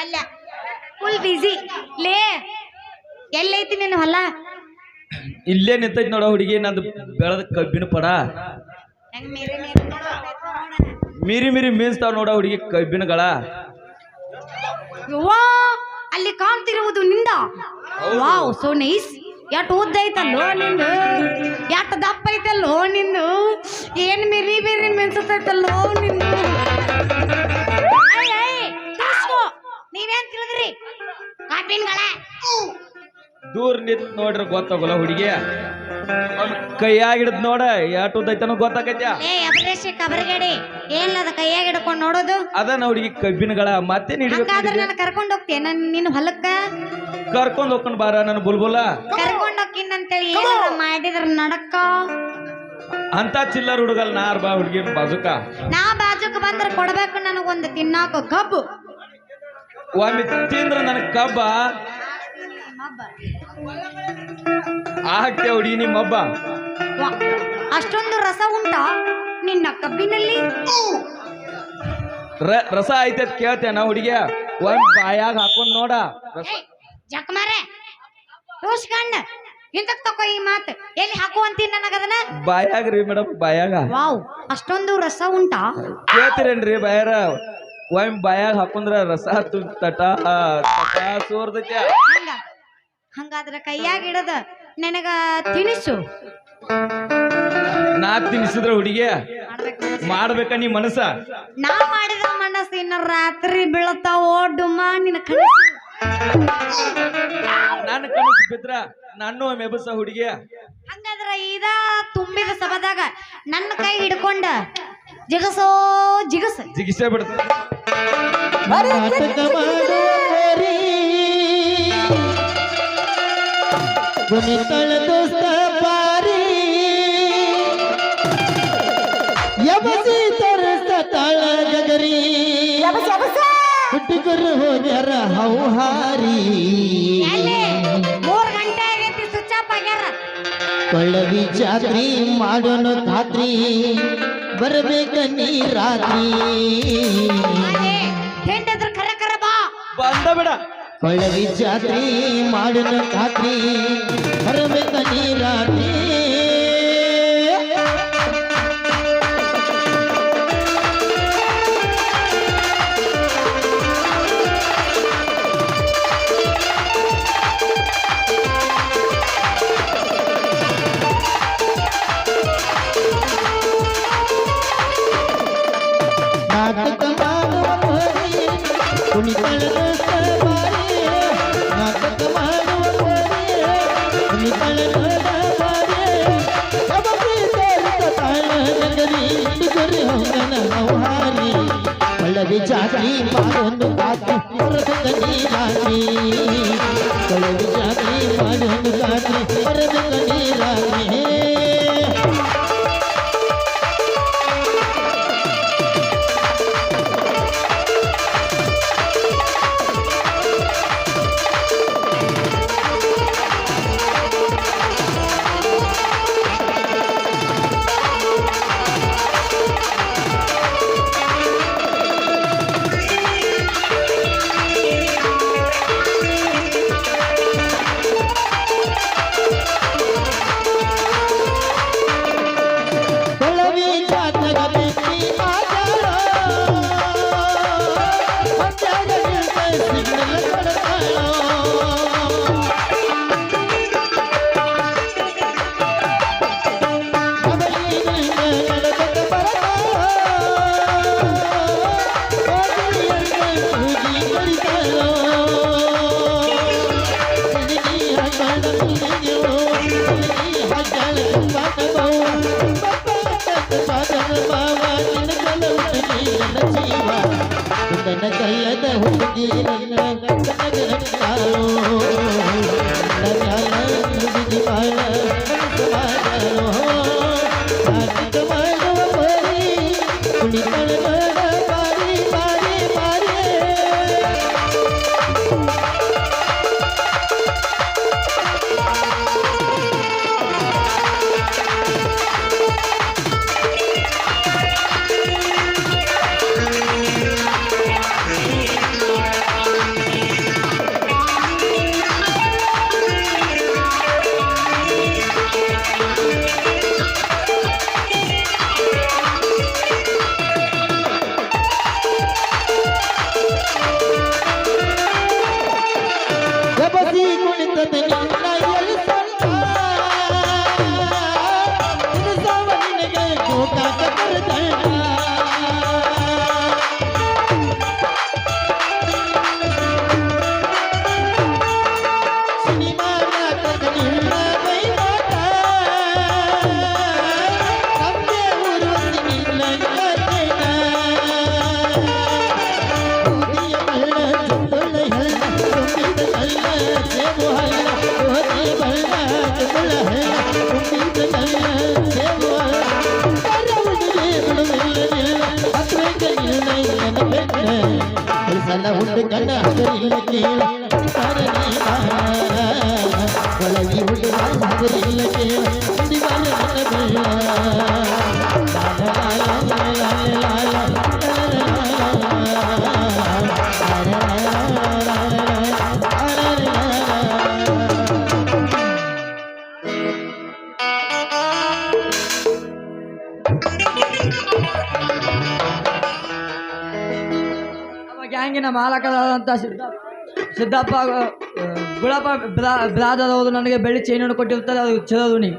ಅಲ್ಲ ಫುಲ್ ಬಿಸಿ ಲೇ ಎಲ್ಲೈತಿ ನಿನ್ನ ಹೊಲ? ಇಲ್ಲೇ ನಿಂತೈತಿ ನೋಡ ಹುಡುಗಿ ನಂದು ಬೆಳದ ಕಬ್ಬಿನ ಪಡ. ಹೆಂಗ್ ಮಿರಿ ಮಿರಿ. ಮೀರಿ ಮೀರಿ ಮೀನ್ಸ್ತಾವ ನೋಡ ಹುಡುಗಿ ಕಬ್ಬಿನಗಳ. ಯವ್ವಾ ಅಲ್ಲಿ ಕಾಣ್ತಿರುವುದು ನಿಂದ? ವಾವ್ ಸೋ ನೈಸ್ ಎಟ್ ಉದ್ದ ಐತಲ್ಲೋ ನಿಂದು? ಎಟ್ ದಪ್ಪ ಐತಲ್ಲೋ ನಿಂದು? ಏನ್ ಮಿರಿ ಮಿರಿ ಮೆನ್ಸತೈತಲ್ಲೋ ನಿಂದು? ನಿಂತ್ ನೋಡ್ರಿ ಗೊತ್ತಾಗಲ್ಲ ಹುಡುಗಿ. ಕೈಯಾಗ ಹಿಡಿದ್ ನೋಡ ಯಾಟ್ ಉದ್ದೈತನೋ ಗೊತ್ತಾಕೈತಿ ಏ ಅಪರೇಷ ಕಬರಗಡಿ. ಕೈಯಾಗ ಹಿಡ್ಕೊಂಡು ನೋಡೋದು? ಅದನ್ನ ಹುಡುಗಿ ಕಬ್ಬಿನಗಳ ಮತ್ತೆ ಹಂಗಾದ್ರೆ ನಾನು ಕರ್ಕೊಂಡು ಹೋಗ್ತೇನೆ. ನಾನು ನಿನ್ನ ಹೊಲಕ್ಕ? ಕರ್ಕೊಂಡ್ ಹೋಗ್ಕೊಂಡ್ ಬಾರ ನನ್ನ ಬುಲ್ಬುಲ. ಕರ್ಕೊಂಡು ಹೋಗ್ತೀನಿ ಅಂತೇಳಿ ಏನಾರ ಮಾಡಿದ್ರ ನಡಕ್ಕ? ಅಂತ ಚಿಲ್ಲರ್ ಹುಡುಗಲ್ ನಾರ್ ಬಾ ಹುಡುಗಿ ಬಾಜುಕ. ನಾ ಬಾಜುಕ ಬಂದ್ರೆ ಕೊಡ್ಬೇಕು ನನಗೊಂದು ತಿನ್ನಾಕ ಕಬ್ಬು. ಒಮ್ಮೆ ತಿಂದ್ರ ನನ್ ಕಬ್ಬ ಹಾಕ್ತೆ ಹುಡುಗಿ ನಿಮ್ಮಬ್ಬ. ಹಬ್ಬ ಅಷ್ಟೊಂದು ರಸ ಉಂಟಾ ನಿನ್ನ ಕಬ್ಬಿನಲ್ಲಿ? ರಸ ಐತೆ ಕೇಳ್ತೇನ ಹುಡುಗಿಯ. ಒಂದ್ ಬಾಯಾಗ ಹಾಕೊಂಡ್ ನೋಡ. ರಸ ಜಕ್ಮಾರೆ. ತೋರ್ಸ್ಕಣ್ಣ ಹಿಂದಕ್ ತಕೋ ಈ ಮಾತು. ಎಲ್ಲಿ ಹಾಕು ಅಂತೀನಿ ನನಗದನ್ನ ಬಾಯಾಗ ರೀ ಮೇಡಮ್ ಬಾಯಾಗ. ವಾವ್ ಅಷ್ಟೊಂದು ರಸ ಉಂಟಾ? ಕೇಳ್ತಿರೇನ್ರಿ ಬಾಯಾರ? ಒಮ್ಮೆ ಬಾಯಾಗ ಹಾಕೊಂಡ್ರ ರಸ ತು- ತಟ ತಟ ಸೋರ್ದೈತೆ ಹಂಗಾದ್ರ ಕೈಯಾಗ ಇಡದ ನನಗ ತಿನಿಸು. ನಾ ತಿನ್ಸಿದ್ರ ಹುಡುಗಿ ಮಾಡ್ಬೇಕು ಮಾಡ್ಬೇಕ ನೀ ಮನಸ್ಸ? ನಾ ಮಾಡಿದ ಮನಸ್ಸು ಇನ್ನ ರಾತ್ರಿ ಬೀಳತಾವೋ ಡುಮ್ಮ ನಿನ್ನ ಕನಸು. ನನ್ನ ಕನಸು ಬಿದ್ರ ನಾನು ಮೆಬಸ ಹುಡುಗಿ ಹಂಗಾದ್ರ ಇದ ತುಂಬಿದ ಸಭದಾಗ ನನ್ನ ಕೈ ಹಿಡ್ಕೊಂಡ ಜಿಗಸೋ ಜಿಗಸ. ಜಿಗಿಸೇ ಬಿಡ್ತ ಕುಣಿತಳ ದೋಸ್ತ ಬಾರಿ ಯಬಸಿ ತರಸ್ತ ತಾಳ ಗಗರಿ ಹುಡುಗರು ಹೋಗ್ಯಾರ ಹೌಹಾರಿ ಮೂರ್ ಗಂಟೆ ಆಗೈತಿ ಸ್ವಿಚ್ ಆಫ್ ಆಗ್ಯಾರ. ಕೊಳ್ಳವಿ ಜಾತ್ರಿ ಮಾಡೋಣ ಖಾತ್ರಿ ಬರಬೇಕ ನೀ ರಾತ್ರಿ. ಹೆಂಡದ್ರ ಕರ ಕರ ಬಾ. ಬಂದ ಬಿಡ. ಕೊಳ್ಳವಿ ಜಾತ್ರಿ ಮಾಡೋಣ ಖಾತ್ರಿ ಬರ್ಬೇಕ ನೀ ರಾತ್ರಿ. ನಾಟಕ ಮಾಡುವ ಹೋರಿ ಹೊಂಗನ ಹೌಹಾರಿ ಒಳ್ಳವಿ ಜಾತ್ರಿ ನನ್ನ ಕಲ್ಲದ ಹುಡುಗಿ ನನ್ನ ಗಂಡನಗರತ್ತಾಳೋ உண்டு கண்ண அதிரில் கீழே உலகி உண்டு அதிரில் கீழே ನಮ್ಮ ಗ್ಯಾಂಗಿನ ಮಾಲಕರಾದಂಥ ಸಿದ್ಧ ಸಿದ್ದಪ್ಪ ಗುಳಪ್ಪ ಬ್ರಾದರವರು ನನಗೆ ಬೆಳ್ಳಿ ಚೈನನ್ನು ಕೊಟ್ಟಿರ್ತಾರೆ ಅದು ಚಿರದುಣಿ